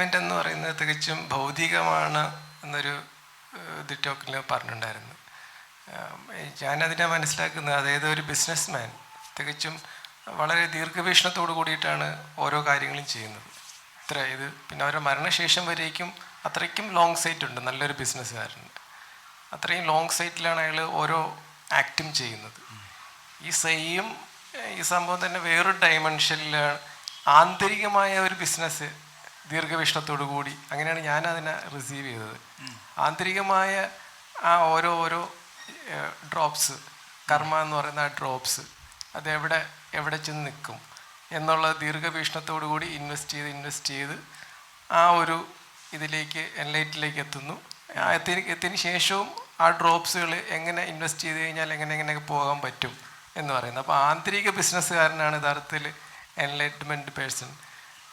Enlightenment എന്ന് പറയുന്നത് തികച്ചും ഭൗതികമാണ് എന്നൊരു ഇത് ടോക്കിൽ പറഞ്ഞിട്ടുണ്ടായിരുന്നു. ഞാനതിനെ മനസ്സിലാക്കുന്നത് അതായത് ഒരു ബിസിനസ് മാൻ തികച്ചും വളരെ ദീർഘവീക്ഷണത്തോട് കൂടിയിട്ടാണ് ഓരോ കാര്യങ്ങളും ചെയ്യുന്നത്. ഇത്ര ഇത് പിന്നെ അവരുടെ മരണശേഷം വരേക്കും അത്രയ്ക്കും ലോങ് സൈറ്റ് ഉണ്ട് നല്ലൊരു ബിസിനസ്സുകാരുണ്ട് അത്രയും ലോങ് സൈറ്റിലാണ് അയാൾ ഓരോ ആക്റ്റും ചെയ്യുന്നത്. ഈ സെയിം ഈ സംഭവം തന്നെ വേറൊരു ഡയമെൻഷനിലാണ് ആന്തരികമായ ഒരു ബിസിനസ് ദീർഘവീക്ഷണത്തോടു കൂടി അങ്ങനെയാണ് ഞാൻ അതിനെ റിസീവ് ചെയ്തത്. ആന്തരികമായ ആ ഓരോ ഓരോ ഡ്രോപ്സ് കർമ്മ എന്ന് പറയുന്ന ആ ഡ്രോപ്സ് അതെവിടെ എവിടെ ചെന്ന് നിൽക്കും എന്നുള്ള ദീർഘവീക്ഷണത്തോടു കൂടി ഇൻവെസ്റ്റ് ചെയ്ത് ഇൻവെസ്റ്റ് ചെയ്ത് ആ ഒരു ഇതിലേക്ക് എൻലൈറ്റിലേക്ക് എത്തുന്നു. ആ എത്തി എത്തിയതിന് ശേഷവും ആ ഡ്രോപ്സുകൾ എങ്ങനെ ഇൻവെസ്റ്റ് ചെയ്ത് കഴിഞ്ഞാൽ എങ്ങനെ എങ്ങനെയൊക്കെ പോകാൻ പറ്റും എന്ന് പറയുന്നത് അപ്പോൾ ആന്തരിക ബിസിനസ്സുകാരനാണ് യഥാർത്ഥത്തിൽ എൻലൈറ്റ്മെന്റ് പേഴ്സൺ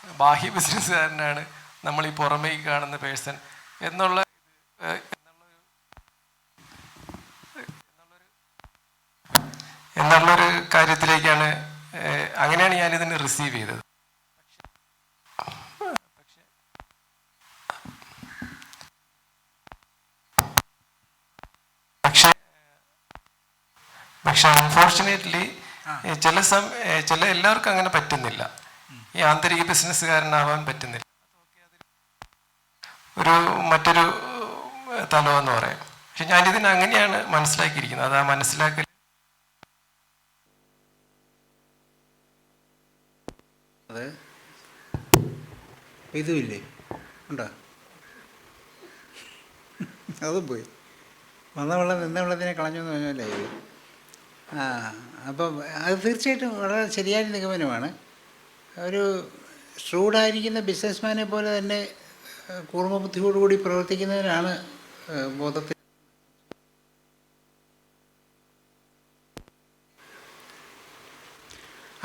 ബാഹ്യ ബിസിനസ്സുകാരനാണ് നമ്മൾ ഈ പുറമേക്ക് കാണുന്ന പേഴ്സൺ എന്നുള്ള എന്നുള്ളൊരു കാര്യത്തിലേക്കാണ് അങ്ങനെയാണ് ഞാൻ ഞാനിതിനെ റിസീവ് ചെയ്തത് പക്ഷെ അൺഫോർച്ചുനേറ്റ്ലി ചില സം ചില എല്ലാവർക്കും അങ്ങനെ പറ്റുന്നില്ല ഈ ആന്തരിക ബിസിനസ്സുകാരനാവാൻ പറ്റുന്നില്ല. ഒരു മറ്റൊരു തലമെന്ന് പറയാം. പക്ഷെ ഞാനിതിനെ അങ്ങനെയാണ് മനസ്സിലാക്കിയിരിക്കുന്നത്. അത് ആ മനസ്സിലാക്കൽ ഇതുമില്ലേ? ഉണ്ടോ? അതും പോയി. വന്ന വെള്ളം നിന്ന വെള്ളത്തിനെ കളഞ്ഞു എന്ന് പറഞ്ഞല്ലേ ഇത് ആ അപ്പം അത് തീർച്ചയായിട്ടും വളരെ ശരിയായ നിഗമനമാണ്. ഒരു ഷ്രൂഡായിരിക്കുന്ന ബിസിനസ്മാനെ പോലെ തന്നെ കൂർമ്മബുദ്ധിയോടുകൂടി പ്രവർത്തിക്കുന്നതിനാണ് ബോധത്തിൽ.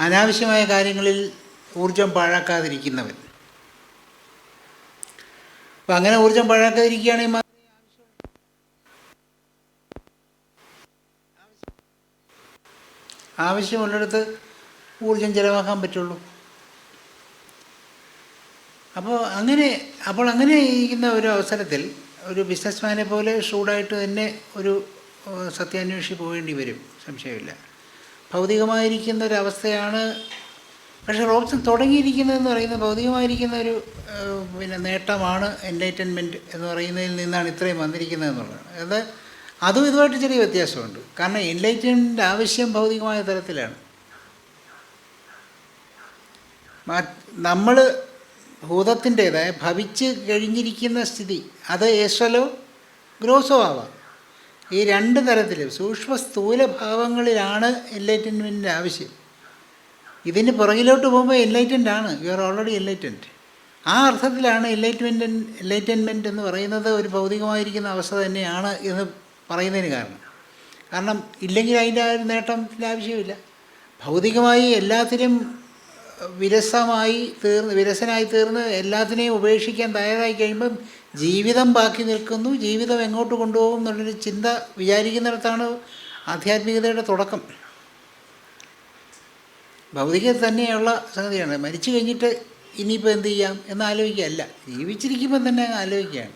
അനാവശ്യമായ കാര്യങ്ങളിൽ ഊർജം പാഴാക്കാതിരിക്കുന്നവൻ. അപ്പം അങ്ങനെ ഊർജം പാഴാക്കാതിരിക്കുകയാണെങ്കിൽ ആവശ്യമുള്ളിടത്ത് ഊർജം ചിലവാക്കാൻ പറ്റുള്ളൂ. അപ്പോൾ അങ്ങനെ അപ്പോൾ അങ്ങനെ ഇരിക്കുന്ന ഒരു അവസരത്തിൽ ഒരു ബിസിനസ്മാനെ പോലെ ഷൂഡായിട്ട് തന്നെ ഒരു സത്യാന്വേഷി പോകേണ്ടി വരും. സംശയമില്ല. ഭൗതികമായിരിക്കുന്ന ഒരു അവസ്ഥയാണ് പക്ഷേ റോബ്സൺ തുടങ്ങിയിരിക്കുന്നതെന്ന് പറയുന്നത് ഭൗതികമായിരിക്കുന്ന ഒരു പിന്നെ നേട്ടമാണ് എൻലൈറ്റൻമെന്റ് എന്ന് പറയുന്നതിൽ നിന്നാണ് ഇത്രയും വന്നിരിക്കുന്നത് എന്നുള്ളതാണ് അത് അതും ഇതുമായിട്ട് ചെറിയ വ്യത്യാസമുണ്ട്. കാരണം എൻലൈറ്റൻമെന്റ് ആവശ്യം ഭൗതികമായ തരത്തിലാണ്. നമ്മൾ ഭൂതത്തിന്റേതായ ഭവിച്ച് കഴിഞ്ഞിരിക്കുന്ന സ്ഥിതി അത് ഏശ്വലോ ഗ്രോസോ ആവാം. ഈ രണ്ട് തരത്തിലും സൂക്ഷ്മ സ്ഥൂല ഭാവങ്ങളിലാണ് എൻലൈറ്റൻമെന്റിന്റെ ആവശ്യം. ഇതിന് പുറകിലോട്ട് പോകുമ്പോൾ എൻലൈറ്റന്റ് ആണ്. യു ആർ ഓൾറെഡി എൻലൈറ്റന്റ് ആ അർത്ഥത്തിലാണ് എൻലൈറ്റ്മെന്റ് എൻലൈറ്റൻമെന്റ് എന്ന് പറയുന്നത് ഒരു ഭൗതികമായിരിക്കുന്ന അവസ്ഥ തന്നെയാണ് എന്ന് പറയുന്നതിന് കാരണം. കാരണം ഇല്ലെങ്കിൽ അതിന്റെ ആ ഒരു നേട്ടത്തിന്റെ ആവശ്യമില്ല. ഭൗതികമായി എല്ലാത്തിനും വിരസമായി തീർന്ന് വിരസനായി തീർന്ന് എല്ലാത്തിനെയും ഉപേക്ഷിക്കാൻ തയ്യാറായി കഴിയുമ്പം ജീവിതം ബാക്കി നിൽക്കുന്നു. ജീവിതം എങ്ങോട്ട് കൊണ്ടുപോകും എന്നുള്ളൊരു ചിന്ത വിചാരിക്കുന്നിടത്താണ് ആധ്യാത്മികതയുടെ തുടക്കം. ഭൗതിക തന്നെയുള്ള സംഗതിയാണ്. മരിച്ചു കഴിഞ്ഞിട്ട് ഇനിയിപ്പോൾ എന്ത് ചെയ്യാം എന്നാലോചിക്കുകയല്ല ജീവിച്ചിരിക്കുമ്പോൾ തന്നെ ആലോചിക്കുകയാണ്.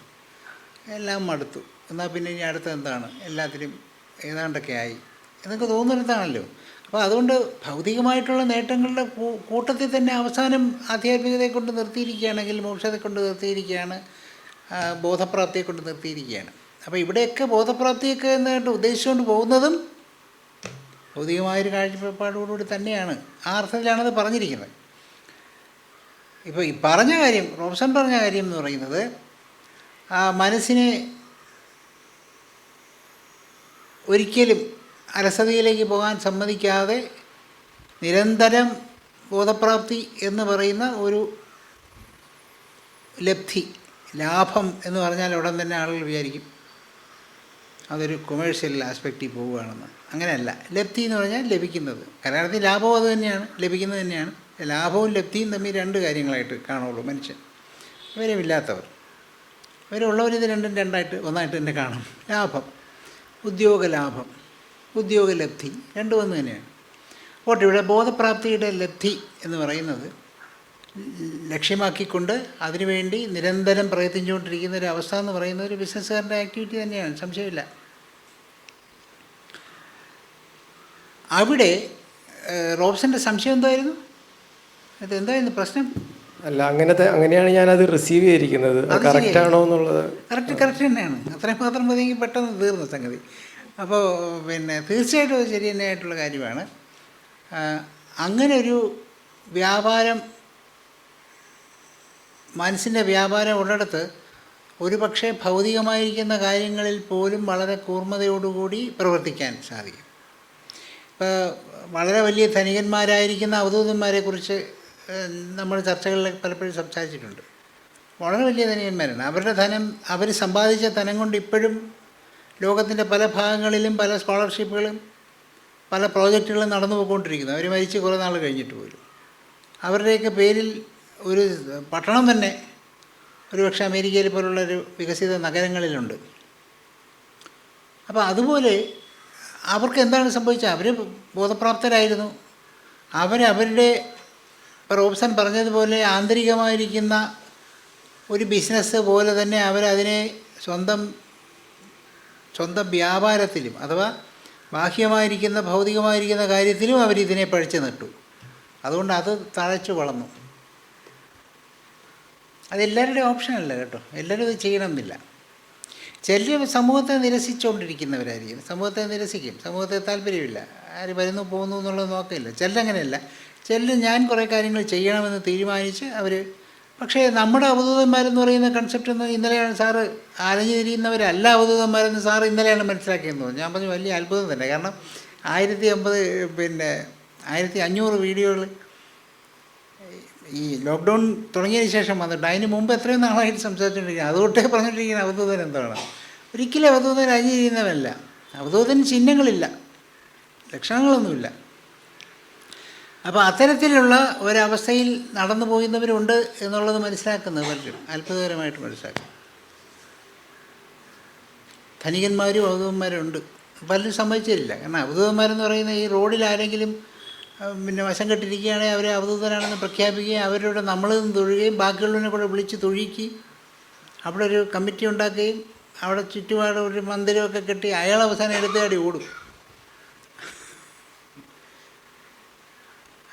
എല്ലാം മടുത്തു. എന്നാൽ പിന്നെ ഇനി അടുത്ത എന്താണ്? എല്ലാത്തിനും ഏതാണ്ടൊക്കെ ആയി. എന്നൊക്കെ തോന്നുന്നിടത്താണല്ലോ അപ്പോൾ അതുകൊണ്ട് ഭൗതികമായിട്ടുള്ള നേട്ടങ്ങളുടെ കൂട്ടത്തിൽ തന്നെ അവസാനം ആധ്യാത്മികതയെ കൊണ്ട് നിർത്തിയിരിക്കുകയാണെങ്കിൽ മോക്ഷത്തെ കൊണ്ട് നിർത്തിയിരിക്കുകയാണ് ബോധപ്രാപ്തിയെ കൊണ്ട് നിർത്തിയിരിക്കുകയാണ്. അപ്പോൾ ഇവിടെയൊക്കെ ബോധപ്രാപ്തിയൊക്കെ എന്നായിട്ട് ഉദ്ദേശിച്ചുകൊണ്ട് പോകുന്നതും ഭൗതികമായൊരു കാഴ്ചപ്പാടോടുകൂടി തന്നെയാണ്. ആ അർത്ഥത്തിലാണത് പറഞ്ഞിരിക്കുന്നത്. ഇപ്പോൾ ഈ പറഞ്ഞ കാര്യം റോബ്സൺ പറഞ്ഞ കാര്യം എന്ന് പറയുന്നത് മനസ്സിനെ ഒരിക്കലും അലസതയിലേക്ക് പോകാൻ സമ്മതിക്കാതെ നിരന്തരം ബോധപ്രാപ്തി എന്ന് പറയുന്ന ഒരു ലബ്ധി ലാഭം എന്ന് പറഞ്ഞാൽ ഉടൻ തന്നെ ആളുകൾ വിചാരിക്കും അതൊരു കൊമേഴ്ഷ്യൽ ആസ്പെക്റ്റിൽ പോവുകയാണെന്ന്. അങ്ങനെയല്ല. ലബ്ധി എന്ന് പറഞ്ഞാൽ ലഭിക്കുന്നത്. കരാർത്ഥത്തിൽ ലാഭവും അത് തന്നെയാണ്. ലഭിക്കുന്നത് തന്നെയാണ്. ലാഭവും ലബ്ധിയും തമ്മിൽ രണ്ട് കാര്യങ്ങളായിട്ട് കാണുള്ളൂ മനുഷ്യൻ. വിവരമില്ലാത്തവർ വിവരമുള്ളവർ ഇത് രണ്ടും രണ്ടായിട്ട് ഒന്നായിട്ട് തന്നെ കാണും. ലാഭം. ഉദ്യോഗ ലാഭം. ഉദ്യോഗ ലബ്ധി രണ്ടും ഒന്ന് തന്നെയാണ്. ഓട്ടെ ഇവിടെ ബോധപ്രാപ്തിയുടെ ലബ്ധി എന്ന് പറയുന്നത് ലക്ഷ്യമാക്കിക്കൊണ്ട് അതിനുവേണ്ടി നിരന്തരം പ്രയത്നിച്ചുകൊണ്ടിരിക്കുന്ന ഒരു അവസ്ഥ എന്ന് പറയുന്ന ഒരു ബിസിനസ്സുകാരന്റെ ആക്ടിവിറ്റി തന്നെയാണ്. സംശയമില്ല. അവിടെ റോബ്സിന്റെ റോബ്സന്റെ സംശയം എന്തായിരുന്നു? അത് എന്തായിരുന്നു പ്രശ്നം? അല്ല അങ്ങനത്തെ അങ്ങനെയാണ് ഞാൻ അത് റിസീവ് ചെയ്തിരിക്കുന്നത് കറക്റ്റ്. ആണോ എന്നുള്ളത്? കറക്റ്റ് കറക്റ്റ് തന്നെയാണ്. അത്രയും മാത്രം മതിയെങ്കിൽ പെട്ടെന്ന് തീർന്ന സംഗതി. അപ്പോൾ പിന്നെ തീർച്ചയായിട്ടും അത് ശരി തന്നെയായിട്ടുള്ള കാര്യമാണ്. അങ്ങനെ ഒരു വ്യാപാരം മനസ്സിന്റെ വ്യാപാരം ഉള്ളിടത്ത് ഒരു പക്ഷേ ഭൗതികമായിരിക്കുന്ന കാര്യങ്ങളിൽ പോലും വളരെ കൂർമ്മതയോടുകൂടി പ്രവർത്തിക്കാൻ സാധിക്കും. ഇപ്പോൾ വളരെ വലിയ ധനികന്മാരായിരിക്കുന്ന അവധൂതന്മാരെക്കുറിച്ച് നമ്മൾ ചർച്ചകളിൽ പലപ്പോഴും സംസാരിച്ചിട്ടുണ്ട്. വളരെ വലിയ ധനികന്മാരാണ്. അവരുടെ ധനം അവർ സമ്പാദിച്ച ധനം കൊണ്ട് ഇപ്പോഴും ലോകത്തിന്റെ പല ഭാഗങ്ങളിലും പല സ്കോളർഷിപ്പുകളും പല പ്രോജക്റ്റുകളും നടന്നു പോയിക്കൊണ്ടിരിക്കുന്നു. അവർ മരിച്ച് കുറേ നാൾ കഴിഞ്ഞിട്ട് പോലും. അവരുടെയൊക്കെ പേരിൽ ഒരു പട്ടണം തന്നെ ഒരുപക്ഷെ അമേരിക്കയിൽ പോലുള്ളൊരു വികസിത നഗരങ്ങളിലുണ്ട്. അപ്പോൾ അതുപോലെ അവർക്ക് എന്താണ് സംഭവിച്ചത്? അവർ ബോധപ്രാപ്തരായിരുന്നു. അവരവരുടെ റോബ്സൺ പറഞ്ഞതുപോലെ ആന്തരികമായിരിക്കുന്ന ഒരു ബിസിനസ് പോലെ തന്നെ അവരതിനെ സ്വന്തം സ്വന്തം വ്യാപാരത്തിലും അഥവാ ബാഹ്യമായിരിക്കുന്ന ഭൗതികമായിരിക്കുന്ന കാര്യത്തിലും അവരിതിനെ പഴിച്ചു നട്ടു. അതുകൊണ്ട് അത് തഴച്ചു വളർന്നു. അതെല്ലാവരുടെയും ഓപ്ഷനല്ല കേട്ടോ. എല്ലാവരും ഇത് ചെയ്യണമെന്നില്ല. ചില സമൂഹത്തെ നിരസിച്ചുകൊണ്ടിരിക്കുന്നവരായിരിക്കും. സമൂഹത്തെ നിരസിക്കും. സമൂഹത്തെ താല്പര്യമില്ല. ആര് വരുന്നു പോകുന്നു എന്നുള്ളത് നോക്കില്ല ചിലരങ്ങനെയല്ല ചില ഞാൻ കുറേ കാര്യങ്ങൾ ചെയ്യണമെന്ന് തീരുമാനിച്ച് അവർ പക്ഷേ നമ്മുടെ അവധൂതന്മാരെന്ന് പറയുന്ന കൺസെപ്റ്റ് എന്ന് ഇന്നലെയാണ് സാറ് അലഞ്ഞു തിരിയുന്നവരല്ല അവധൂതന്മാരെന്ന് സാറ് ഇന്നലെയാണ് മനസ്സിലാക്കിയെന്ന് തോന്നുന്നു. ഞാൻ പറഞ്ഞു വലിയ അത്ഭുതം തന്നെ. കാരണം ആയിരത്തി അമ്പത് പിന്നെ ആയിരത്തി അഞ്ഞൂറ് വീഡിയോകൾ ഈ ലോക്ക്ഡൗൺ തുടങ്ങിയതിന് ശേഷം വന്നിട്ട് അതിന് മുമ്പ് എത്രയും നാളായിട്ട് സംസാരിച്ചുകൊണ്ടിരിക്കുന്നത്. അതുകൊണ്ടേ പറഞ്ഞുകൊണ്ടിരിക്കുന്ന അവധൂതൻ എന്താണ്? ഒരിക്കലും അവധൂതൻ അരിഞ്ഞിരിക്കുന്നവല്ല അവധൂതന് ചിഹ്നങ്ങളില്ല. ലക്ഷണങ്ങളൊന്നുമില്ല. അപ്പോൾ അത്തരത്തിലുള്ള ഒരവസ്ഥയിൽ നടന്നു പോകുന്നവരുണ്ട് എന്നുള്ളത് മനസ്സിലാക്കുന്നത് പലരും. അത്ഭുതകരമായിട്ട് മനസ്സിലാക്കും. ധനികന്മാരും അവധൂതന്മാരും ഉണ്ട് പലരും സമ്മതിച്ചില്ല കാരണം അവധൂതന്മാരെന്ന് പറയുന്ന ഈ റോഡിൽ ആരെങ്കിലും പിന്നെ വശം കെട്ടിരിക്കുകയാണെങ്കിൽ അവരെ അവധൂതനാണെന്ന് പ്രഖ്യാപിക്കുകയും അവരോട് നമ്മളിൽ നിന്ന് തൊഴുകയും ബാക്കിയുള്ളവനെ കൂടെ വിളിച്ച് തൊഴിക്കുകയും അവിടെ ഒരു കമ്മിറ്റി ഉണ്ടാക്കുകയും അവിടെ ചുറ്റുപാട് ഒരു മന്ദിരമൊക്കെ കെട്ടി അയാൾ അവസാനം എടുത്തുകാടി ഓടും.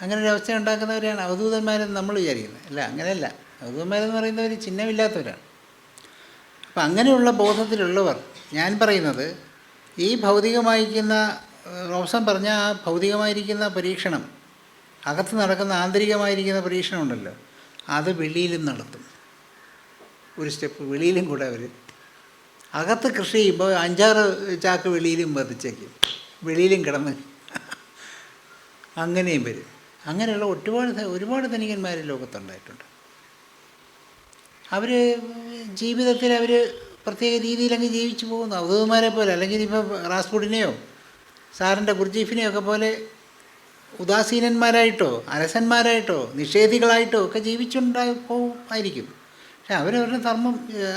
അങ്ങനെ ഒരു അവസ്ഥ ഉണ്ടാക്കുന്നവരെയാണ് അവധൂതന്മാരെന്ന് നമ്മൾ വിചാരിക്കുന്നത് അല്ല അങ്ങനെയല്ല. അവധൂതന്മാരെന്ന് പറയുന്നവർ ചിഹ്നമില്ലാത്തവരാണ്. അപ്പം അങ്ങനെയുള്ള ബോധത്തിലുള്ളവർ ഞാൻ പറയുന്നത് ഈ ഭൗതികമായിരിക്കുന്ന റോസൻ പറഞ്ഞ ആ ഭൗതികമായിരിക്കുന്ന പരീക്ഷണം അകത്ത് നടക്കുന്ന ആന്തരികമായിരിക്കുന്ന പരീക്ഷണം ഉണ്ടല്ലോ അത് വെളിയിലും നടത്തും. ഒരു സ്റ്റെപ്പ് വെളിയിലും കൂടെ അവർ അകത്ത് കൃഷി ചെയ്യുമ്പോൾ അഞ്ചാറ് ചാക്ക് വെളിയിലും പതിച്ചേക്കും വെളിയിലും കിടന്ന്. അങ്ങനെയും വരും. അങ്ങനെയുള്ള ഒരുപാട് ഒരുപാട് ധനികന്മാർ ലോകത്തുണ്ടായിട്ടുണ്ട്. അവർ ജീവിതത്തിൽ അവർ പ്രത്യേക രീതിയിലങ്ങ് ജീവിച്ചു പോകുന്നു. അവധൂതന്മാരെ പോലെ അല്ലെങ്കിൽ ഇപ്പോൾ റാസ്ഫുഡിനെയോ സാറിന്റെ ഗുർജീഫിനെയോ ഒക്കെ പോലെ ഉദാസീനന്മാരായിട്ടോ അരസന്മാരായിട്ടോ നിഷേധികളായിട്ടോ ഒക്കെ ജീവിച്ചുണ്ടായി പോവും ആയിരിക്കും. പക്ഷെ അവരവരുടെ ധർമ്മം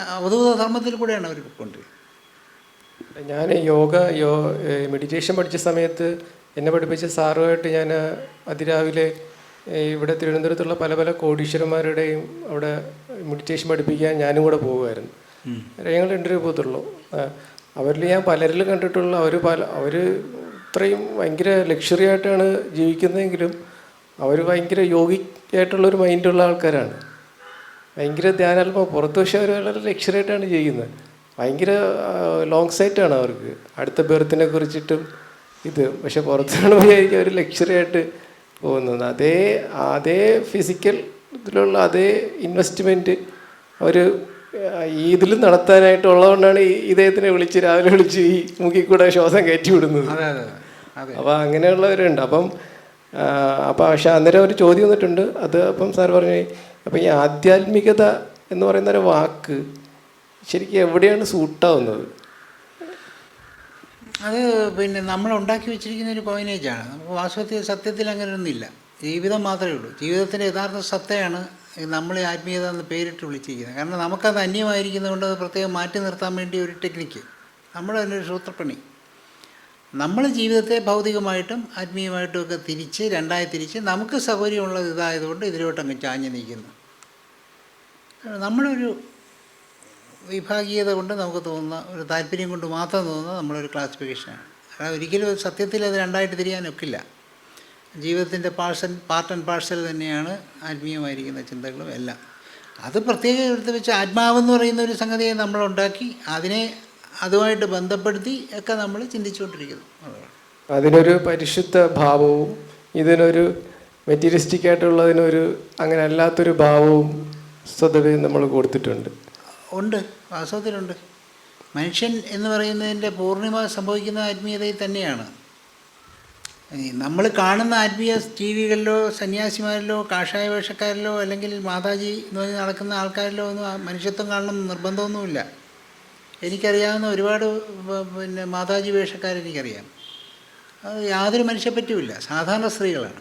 അവധൂത ധർമ്മത്തിൽ കൂടെയാണ് അവർ കൊണ്ടുവരുന്നത് ഞാൻ യോഗ യോ മെഡിറ്റേഷൻ പഠിച്ച സമയത്ത് എന്നെ പഠിപ്പിച്ച സാറുമായിട്ട് ഞാൻ അതിരാവിലെ ഇവിടെ തിരുവനന്തപുരത്തുള്ള പല പല കോടീശ്വരന്മാരുടെയും അവിടെ മെഡിറ്റേഷൻ പഠിപ്പിക്കാൻ ഞാനും കൂടെ പോകുമായിരുന്നു. ഞങ്ങൾ രണ്ടുപേരും പോകത്തുള്ളൂ അവരിൽ ഞാൻ പലരിലും കണ്ടിട്ടുള്ള അവർ പല അവർ ഇത്രയും ഭയങ്കര ലക്ഷറി ആയിട്ടാണ് ജീവിക്കുന്നതെങ്കിലും അവർ ഭയങ്കര യോഗിക്കായിട്ടുള്ളൊരു മൈൻഡുള്ള ആൾക്കാരാണ്. ഭയങ്കര ധ്യാനാത്മ പുറത്ത് പക്ഷേ അവർ വളരെ ലക്ഷറി ആയിട്ടാണ് ചെയ്യുന്നത്. ഭയങ്കര ലോങ് സൈറ്റാണ് അവർക്ക്. അടുത്ത ബെർത്തിനെ കുറിച്ചിട്ടും ഇത് പക്ഷെ പുറത്താണ് വിചാരിക്കുക ഒരു ലക്ഷറി ആയിട്ട് പോകുന്നത്. അതേ അതേ ഫിസിക്കൽ ഇതിലുള്ള അതേ ഇൻവെസ്റ്റ്മെന്റ് അവർ ഇതിലും നടത്താനായിട്ടുള്ളതുകൊണ്ടാണ് ഈ ഇദ്ദേഹത്തിനെ വിളിച്ച് രാവിലെ വിളിച്ച് ഈ മുക്കിക്കൂടെ ശ്വാസം കയറ്റി വിടുന്നത്. അപ്പോൾ അങ്ങനെയുള്ളവരുണ്ട്. അപ്പം അപ്പം പക്ഷെ അന്നേരം ഒരു ചോദ്യം വന്നിട്ടുണ്ട്. അത് അപ്പം സാർ പറഞ്ഞു അപ്പം ഈ ആധ്യാത്മികത എന്ന് പറയുന്ന ഒരു വാക്ക് ശരിക്കും എവിടെയാണ് സൂട്ടാവുന്നത് അത് പിന്നെ നമ്മൾ ഉണ്ടാക്കി വെച്ചിരിക്കുന്ന ഒരു കോയിനേജാണ് നമുക്ക് വാസ്തവത്തിൽ സത്യത്തിൽ അങ്ങനെയൊന്നുമില്ല ജീവിതം മാത്രമേ ഉള്ളൂ. ജീവിതത്തിന്റെ യഥാർത്ഥ സത്തയാണ് നമ്മളെ ആത്മീയത എന്ന് പേരിട്ട് വിളിച്ചിരിക്കുന്നത്. കാരണം നമുക്കത് അന്യമായിരിക്കുന്നതുകൊണ്ട് അത് പ്രത്യേകം മാറ്റി നിർത്താൻ വേണ്ടി ഒരു ടെക്നിക്ക് നമ്മൾ അതിന്റെ ഒരു സൂത്രപ്പണി. നമ്മൾ ജീവിതത്തെ ഭൗതികമായിട്ടും ആത്മീയമായിട്ടും ഒക്കെ തിരിച്ച് രണ്ടായി തിരിച്ച് നമുക്ക് സൗകര്യമുള്ളത് ഇതായതുകൊണ്ട് ഇതിലോട്ടങ്ങ് ചാഞ്ഞ് നിൽക്കുന്നു. നമ്മളൊരു വിഭാഗീയത കൊണ്ട് നമുക്ക് തോന്നുന്ന ഒരു താല്പര്യം കൊണ്ട് മാത്രം തോന്നുന്ന നമ്മളൊരു ക്ലാസിഫിക്കേഷനാണ് അതായത് ഒരിക്കലും ഒരു സത്യത്തിൽ അത് രണ്ടായിട്ട് തിരിയാനൊക്കില്ല ജീവിതത്തിന്റെ പാർസൽ പാർട്ട് ആൻഡ് പാർസൽ തന്നെയാണ് ആത്മീയമായിരിക്കുന്ന ചിന്തകളും എല്ലാം. അത് പ്രത്യേകം എടുത്ത് വെച്ച് ആത്മാവെന്ന് പറയുന്ന ഒരു സംഗതിയെ നമ്മളുണ്ടാക്കി അതിനെ അതുമായിട്ട് ബന്ധപ്പെടുത്തി ഒക്കെ നമ്മൾ ചിന്തിച്ചുകൊണ്ടിരിക്കുന്നു. അതിനൊരു പരിശുദ്ധ ഭാവവും ഇതിനൊരു മെറ്റീരിയലിസ്റ്റിക് ആയിട്ടുള്ളതിനൊരു അങ്ങനെ അല്ലാത്തൊരു ഭാവവും സ്വതവേ നമ്മൾ കൊടുത്തിട്ടുണ്ട്. ഉണ്ട് വാസ്തവത്തിലുണ്ട്. മനുഷ്യൻ എന്ന് പറയുന്നതിന്റെ പൂർണിമ സംഭവിക്കുന്ന ആത്മീയതയിൽ തന്നെയാണ്. നമ്മൾ കാണുന്ന ആത്മീയ ജീവികളിലോ സന്യാസിമാരിലോ കാഷായ വേഷക്കാരിലോ അല്ലെങ്കിൽ മാതാജി എന്ന് പറഞ്ഞ് നടക്കുന്ന ആൾക്കാരിലോ ഒന്നും മനുഷ്യത്വം കാണണം നിർബന്ധമൊന്നുമില്ല. എനിക്കറിയാവുന്ന ഒരുപാട് പിന്നെ മാതാജി വേഷക്കാരെനിക്കറിയാം അത് യാതൊരു മനുഷ്യപ്പറ്റുമില്ല സാധാരണ സ്ത്രീകളാണ്.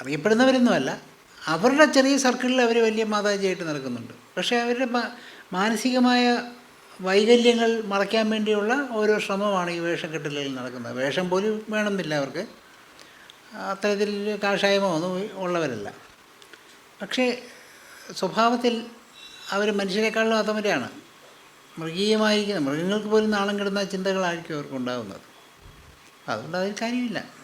അറിയപ്പെടുന്നവരൊന്നുമല്ല. അവരുടെ ചെറിയ സർക്കിളിൽ അവർ വലിയ മാതാജിയായിട്ട് നടക്കുന്നുണ്ട്. പക്ഷേ അവരുടെ മാനസികമായ വൈകല്യങ്ങൾ മറയ്ക്കാൻ വേണ്ടിയുള്ള ഓരോ ശ്രമമാണ് ഈ വേഷം കെട്ടലിൽ നടക്കുന്നത്. വേഷം പോലും വേണമെന്നില്ല അവർക്ക്. അത്തരത്തിൽ കാഷായമോ ഒന്നും ഉള്ളവരല്ല. പക്ഷേ സ്വഭാവത്തിൽ അവർ മനുഷ്യരെക്കാളും അതമരാണ് മൃഗീയമായിരിക്കുന്ന മൃഗങ്ങൾക്ക് പോലും നാണം കിടന്ന ചിന്തകളായിരിക്കും അവർക്കുണ്ടാകുന്നത് അതുകൊണ്ട് അതിൽ കാര്യമില്ല.